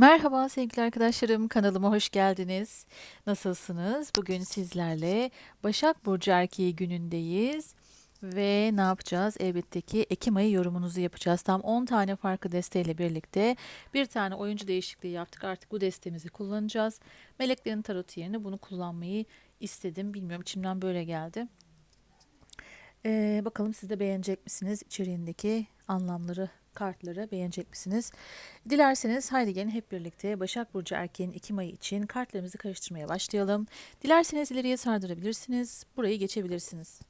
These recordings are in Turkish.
Merhaba sevgili arkadaşlarım, kanalıma hoş geldiniz. Nasılsınız? Bugün sizlerle Başak Burcu Erkeği günündeyiz. Ve ne yapacağız? Elbette ki Ekim ayı yorumunuzu yapacağız. Tam 10 tane farklı desteğiyle birlikte bir tane oyuncu değişikliği yaptık. Artık bu destemizi kullanacağız. Meleklerin tarotu yerine bunu kullanmayı istedim. Bilmiyorum içimden böyle geldi. Ee, bakalım siz de beğenecek misiniz? İçeriğindeki anlamları, kartları beğenecek misiniz? Dilerseniz haydi gelin hep birlikte Başak Burcu erkeğin Ekim ayı için kartlarımızı karıştırmaya başlayalım. Dilerseniz ileriye sardırabilirsiniz. Burayı geçebilirsiniz.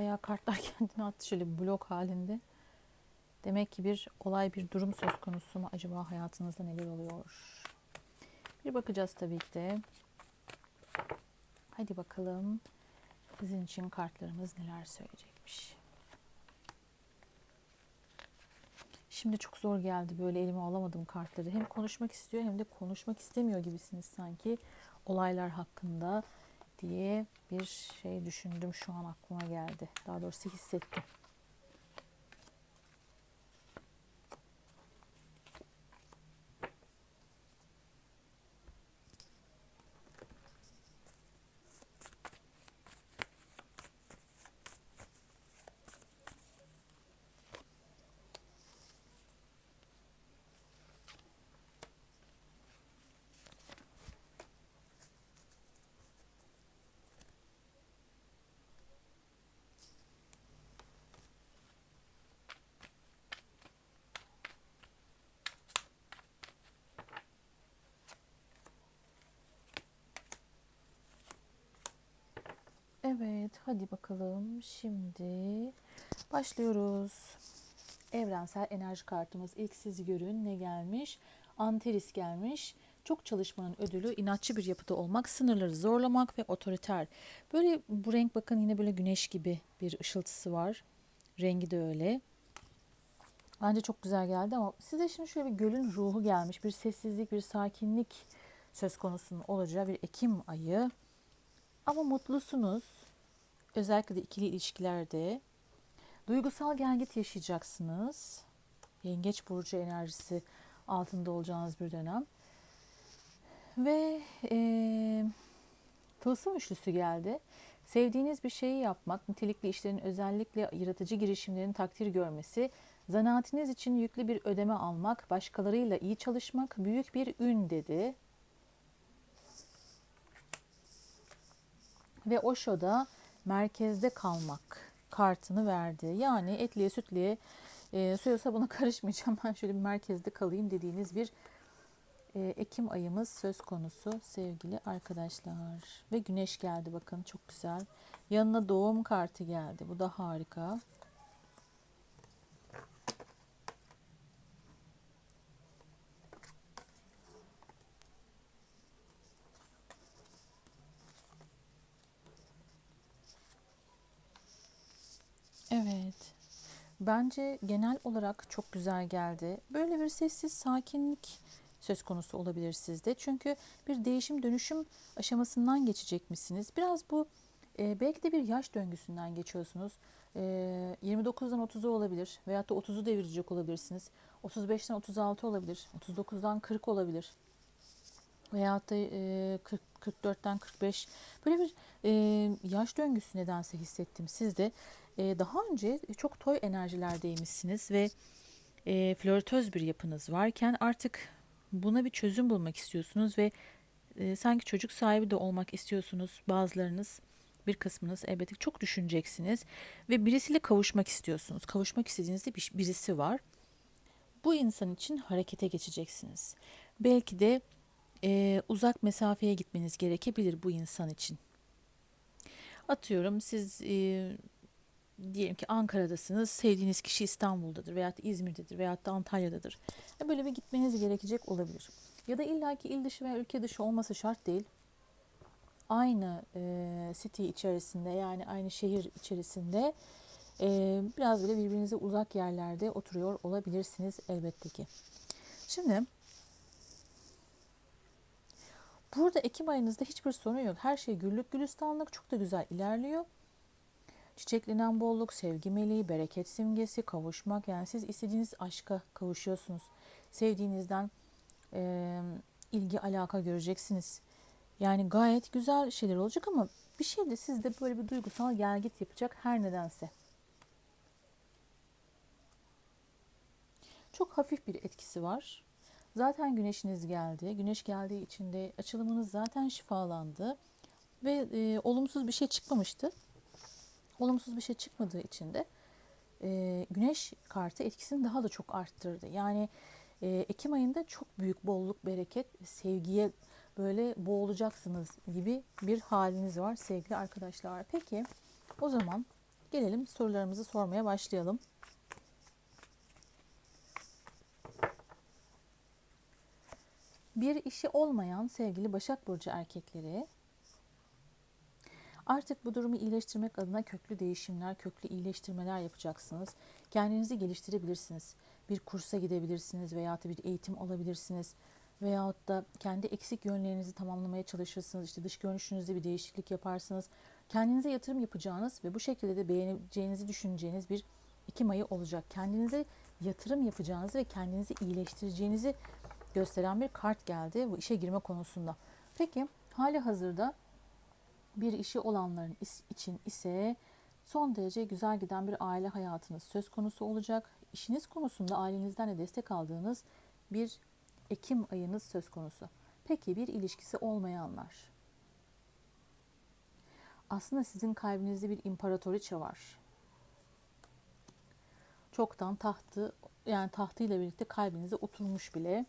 Bayağı kartlar kendini attı şöyle blok halinde. Demek ki bir olay, bir durum söz konusu mu? Acaba hayatınızda neler oluyor? Bir bakacağız tabii ki de. Hadi bakalım. Sizin için kartlarımız neler söyleyecekmiş. Şimdi çok zor geldi. Böyle elime alamadım kartları. Hem konuşmak istiyor hem de konuşmak istemiyor gibisiniz sanki. Olaylar hakkında diye bir şey düşündüm şu an aklıma geldi. Daha doğrusu hissettim. Evet, hadi bakalım. Şimdi başlıyoruz. Evrensel enerji kartımız. İlk siz görün ne gelmiş? Anteris gelmiş. Çok çalışmanın ödülü inatçı bir yapıda olmak, sınırları zorlamak ve otoriter. Böyle bu renk bakın yine böyle güneş gibi bir ışıltısı var. Rengi de öyle. Bence çok güzel geldi ama size şimdi şöyle bir gölün ruhu gelmiş. Bir sessizlik, bir sakinlik söz konusunun olacağı bir Ekim ayı. Ama mutlusunuz. Özellikle de ikili ilişkilerde. Duygusal gelgit yaşayacaksınız. Yengeç burcu enerjisi altında olacağınız bir dönem. Ve e, tılsım üçlüsü geldi. Sevdiğiniz bir şeyi yapmak, nitelikli işlerin özellikle yaratıcı girişimlerin takdir görmesi, zanaatiniz için yüklü bir ödeme almak, başkalarıyla iyi çalışmak büyük bir ün dedi. Ve Osho'da merkezde kalmak kartını verdi. Yani etliye sütliye e, suya sabuna karışmayacağım ben şöyle bir merkezde kalayım dediğiniz bir e, Ekim ayımız söz konusu sevgili arkadaşlar. Ve güneş geldi bakın çok güzel. Yanına doğum kartı geldi. Bu da harika. Evet. Bence genel olarak çok güzel geldi. Böyle bir sessiz sakinlik söz konusu olabilir sizde. Çünkü bir değişim dönüşüm aşamasından geçecekmişsiniz. Biraz bu e, belki de bir yaş döngüsünden geçiyorsunuz. E, 29'dan 30'a olabilir veyahut da 30'u devirecek olabilirsiniz. 35'ten 36 olabilir. 39'dan 40 olabilir. Veyahut da e, 40, 44'ten 45. Böyle bir e, yaş döngüsü nedense hissettim sizde. E, daha önce çok toy enerjilerdeymişsiniz ve e, flörtöz bir yapınız varken artık buna bir çözüm bulmak istiyorsunuz ve e, sanki çocuk sahibi de olmak istiyorsunuz bazılarınız. Bir kısmınız elbette çok düşüneceksiniz ve birisiyle kavuşmak istiyorsunuz. Kavuşmak istediğinizde bir, birisi var. Bu insan için harekete geçeceksiniz. Belki de e, uzak mesafeye gitmeniz gerekebilir bu insan için. Atıyorum siz e, diyelim ki Ankara'dasınız, sevdiğiniz kişi İstanbul'dadır veyahut da İzmir'dedir veyahut da Antalya'dadır. E, böyle bir gitmeniz gerekecek olabilir. Ya da illaki il dışı veya ülke dışı olması şart değil. Aynı e, city içerisinde yani aynı şehir içerisinde e, biraz bile birbirinize uzak yerlerde oturuyor olabilirsiniz elbette ki. Şimdi burada Ekim ayınızda hiçbir sorun yok. Her şey güllük gülistanlık çok da güzel ilerliyor. Çiçeklenen bolluk, sevgi meleği, bereket simgesi, kavuşmak. Yani siz istediğiniz aşka kavuşuyorsunuz. Sevdiğinizden e, ilgi, alaka göreceksiniz. Yani gayet güzel şeyler olacak ama bir şey de sizde böyle bir duygusal gelgit yapacak her nedense. Çok hafif bir etkisi var. Zaten güneşiniz geldi. Güneş geldiği için de açılımınız zaten şifalandı. Ve e, olumsuz bir şey çıkmamıştı olumsuz bir şey çıkmadığı için de e, güneş kartı etkisini daha da çok arttırdı. Yani e, Ekim ayında çok büyük bolluk, bereket, sevgiye böyle boğulacaksınız gibi bir haliniz var sevgili arkadaşlar. Peki o zaman gelelim sorularımızı sormaya başlayalım. Bir işi olmayan sevgili Başak Burcu erkekleri Artık bu durumu iyileştirmek adına köklü değişimler, köklü iyileştirmeler yapacaksınız. Kendinizi geliştirebilirsiniz. Bir kursa gidebilirsiniz veya da bir eğitim alabilirsiniz. Veyahut da kendi eksik yönlerinizi tamamlamaya çalışırsınız. İşte dış görünüşünüzde bir değişiklik yaparsınız. Kendinize yatırım yapacağınız ve bu şekilde de beğeneceğinizi düşüneceğiniz bir Ekim ayı olacak. Kendinize yatırım yapacağınız ve kendinizi iyileştireceğinizi gösteren bir kart geldi bu işe girme konusunda. Peki hali hazırda bir işi olanların için ise son derece güzel giden bir aile hayatınız söz konusu olacak. İşiniz konusunda ailenizden de destek aldığınız bir Ekim ayınız söz konusu. Peki bir ilişkisi olmayanlar. Aslında sizin kalbinizde bir imparatoriçe var. Çoktan tahtı yani tahtıyla birlikte kalbinize oturmuş bile.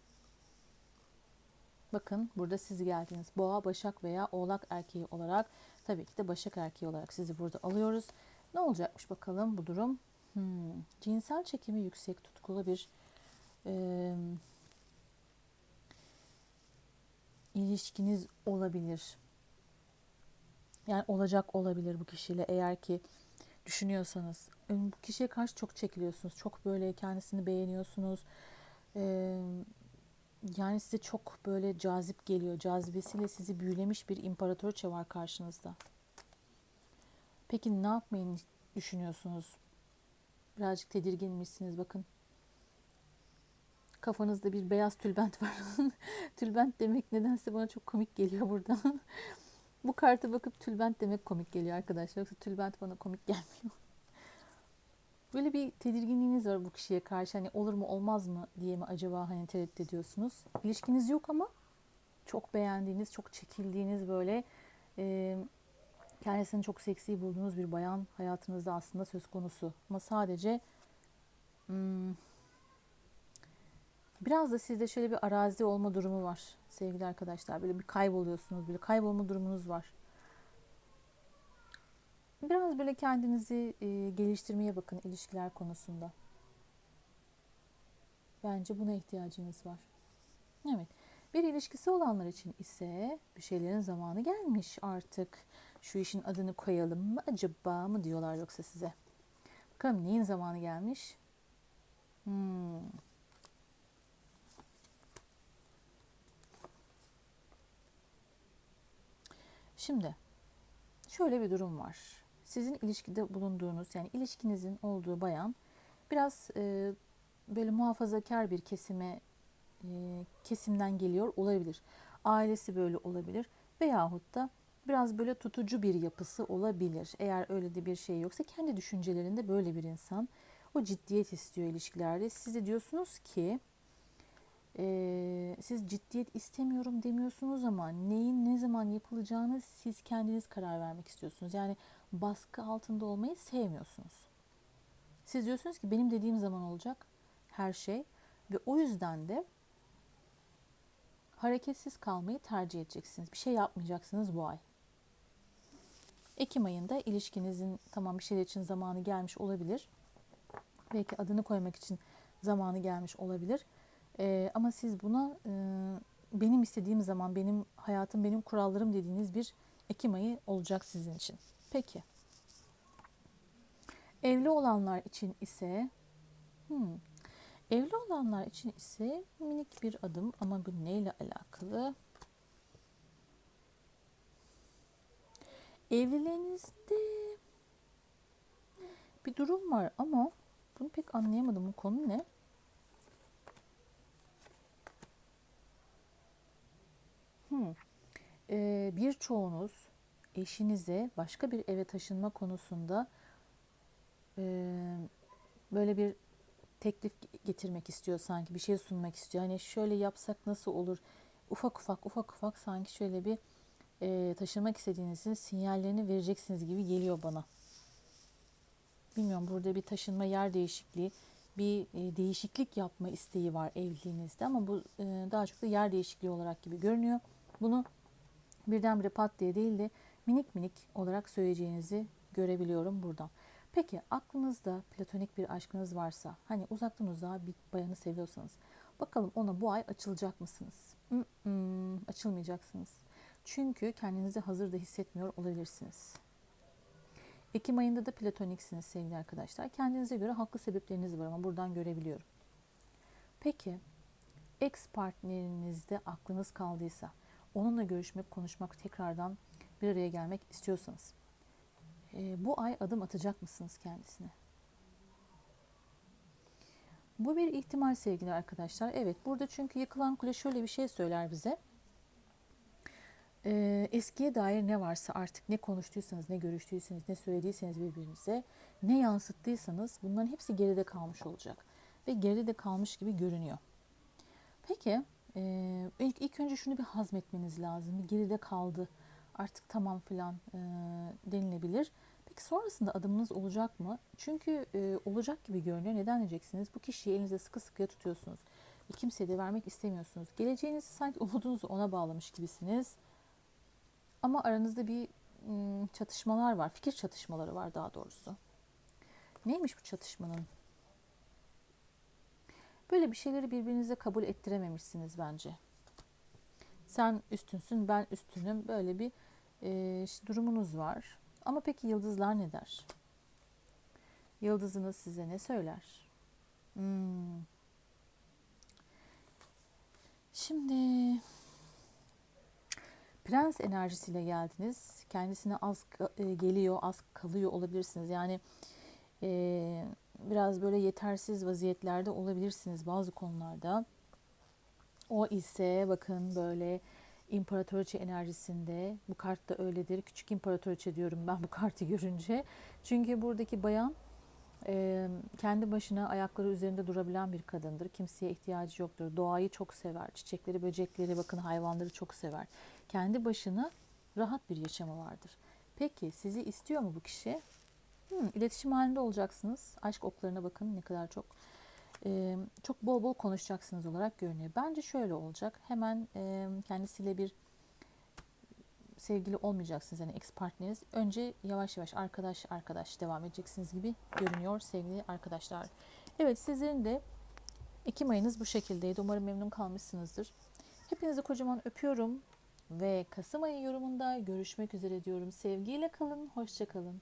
Bakın burada siz geldiniz. Boğa, Başak veya Oğlak erkeği olarak tabii ki de Başak erkeği olarak sizi burada alıyoruz. Ne olacakmış bakalım bu durum? Hmm, cinsel çekimi yüksek tutkulu bir e, ilişkiniz olabilir. Yani olacak olabilir bu kişiyle eğer ki düşünüyorsanız. Bu kişiye karşı çok çekiliyorsunuz. Çok böyle kendisini beğeniyorsunuz. Eee yani size çok böyle cazip geliyor. Cazibesiyle sizi büyülemiş bir imparatoriçe var karşınızda. Peki ne yapmayı düşünüyorsunuz? Birazcık tedirginmişsiniz bakın. Kafanızda bir beyaz tülbent var. tülbent demek nedense bana çok komik geliyor burada. Bu karta bakıp tülbent demek komik geliyor arkadaşlar. Yoksa tülbent bana komik gelmiyor. Böyle bir tedirginliğiniz var bu kişiye karşı. Hani olur mu olmaz mı diye mi acaba hani tereddüt ediyorsunuz. İlişkiniz yok ama çok beğendiğiniz, çok çekildiğiniz böyle e, kendisini çok seksi bulduğunuz bir bayan hayatınızda aslında söz konusu. Ama sadece hmm, biraz da sizde şöyle bir arazi olma durumu var sevgili arkadaşlar. Böyle bir kayboluyorsunuz, böyle kaybolma durumunuz var. Biraz böyle kendinizi e, geliştirmeye bakın ilişkiler konusunda. Bence buna ihtiyacınız var. Evet. Bir ilişkisi olanlar için ise bir şeylerin zamanı gelmiş artık. Şu işin adını koyalım mı acaba mı diyorlar yoksa size. Bakalım neyin zamanı gelmiş? Hmm. Şimdi şöyle bir durum var. Sizin ilişkide bulunduğunuz yani ilişkinizin olduğu bayan biraz e, böyle muhafazakar bir kesime e, kesimden geliyor olabilir. Ailesi böyle olabilir veyahut da biraz böyle tutucu bir yapısı olabilir. Eğer öyle de bir şey yoksa kendi düşüncelerinde böyle bir insan. O ciddiyet istiyor ilişkilerde. Siz de diyorsunuz ki siz ciddiyet istemiyorum demiyorsunuz ama neyin ne zaman yapılacağını siz kendiniz karar vermek istiyorsunuz. Yani baskı altında olmayı sevmiyorsunuz. Siz diyorsunuz ki benim dediğim zaman olacak her şey ve o yüzden de hareketsiz kalmayı tercih edeceksiniz. Bir şey yapmayacaksınız bu ay. Ekim ayında ilişkinizin tamam bir şeyler için zamanı gelmiş olabilir. Belki adını koymak için zamanı gelmiş olabilir. Ee, ama siz buna e, benim istediğim zaman, benim hayatım, benim kurallarım dediğiniz bir Ekim ayı olacak sizin için. Peki. Evli olanlar için ise hmm, evli olanlar için ise minik bir adım ama bu neyle alakalı? Evliliğinizde bir durum var ama bunu pek anlayamadım. Bu konu ne? Hmm. Ee, birçoğunuz eşinize başka bir eve taşınma konusunda e, böyle bir teklif getirmek istiyor sanki bir şey sunmak istiyor. Hani şöyle yapsak nasıl olur? Ufak ufak ufak ufak sanki şöyle bir e, taşımak istediğinizin sinyallerini vereceksiniz gibi geliyor bana. Bilmiyorum burada bir taşınma yer değişikliği, bir e, değişiklik yapma isteği var evliliğinizde ama bu e, daha çok da yer değişikliği olarak gibi görünüyor. Bunu birdenbire pat diye değil de minik minik olarak söyleyeceğinizi görebiliyorum buradan. Peki aklınızda platonik bir aşkınız varsa hani uzaktan uzağa bir bayanı seviyorsanız bakalım ona bu ay açılacak mısınız? Mm-mm, açılmayacaksınız. Çünkü kendinizi hazır da hissetmiyor olabilirsiniz. Ekim ayında da platoniksiniz sevgili arkadaşlar. Kendinize göre haklı sebepleriniz var ama buradan görebiliyorum. Peki ex partnerinizde aklınız kaldıysa onunla görüşmek, konuşmak, tekrardan bir araya gelmek istiyorsanız e, bu ay adım atacak mısınız kendisine? Bu bir ihtimal sevgili arkadaşlar. Evet burada çünkü yıkılan kule şöyle bir şey söyler bize. E, eskiye dair ne varsa artık ne konuştuysanız, ne görüştüyseniz, ne söylediyseniz birbirinize, ne yansıttıysanız bunların hepsi geride kalmış olacak. Ve geride kalmış gibi görünüyor. Peki e, ilk, ilk önce şunu bir hazmetmeniz lazım. Geride kaldı artık tamam filan e, denilebilir. Peki sonrasında adımınız olacak mı? Çünkü e, olacak gibi görünüyor. Neden diyeceksiniz? Bu kişiyi elinizde sıkı sıkıya tutuyorsunuz. Ve kimseye de vermek istemiyorsunuz. Geleceğinizi sanki umudunuzu ona bağlamış gibisiniz. Ama aranızda bir ım, çatışmalar var. Fikir çatışmaları var daha doğrusu. Neymiş bu çatışmanın? Böyle bir şeyleri birbirinize kabul ettirememişsiniz bence. Sen üstünsün, ben üstünüm. Böyle bir e, durumunuz var. Ama peki yıldızlar ne der? Yıldızınız size ne söyler? Hmm. Şimdi prens enerjisiyle geldiniz. Kendisine az e, geliyor, az kalıyor olabilirsiniz. Yani e, biraz böyle yetersiz vaziyetlerde olabilirsiniz bazı konularda. O ise bakın böyle imparatoriçe enerjisinde. Bu kart da öyledir. Küçük imparatoriçe diyorum ben bu kartı görünce. Çünkü buradaki bayan e, kendi başına ayakları üzerinde durabilen bir kadındır. Kimseye ihtiyacı yoktur. Doğayı çok sever. Çiçekleri, böcekleri, bakın hayvanları çok sever. Kendi başına rahat bir yaşamı vardır. Peki sizi istiyor mu bu kişi? Hmm, iletişim halinde olacaksınız. Aşk oklarına bakın ne kadar çok e, çok bol bol konuşacaksınız olarak görünüyor. Bence şöyle olacak. Hemen e, kendisiyle bir sevgili olmayacaksınız yani ex partneriniz. Önce yavaş yavaş arkadaş arkadaş devam edeceksiniz gibi görünüyor sevgili arkadaşlar. Evet sizlerin de Ekim ayınız bu şekildeydi. Umarım memnun kalmışsınızdır. Hepinizi kocaman öpüyorum ve Kasım ayı yorumunda görüşmek üzere diyorum. Sevgiyle kalın, hoşça kalın.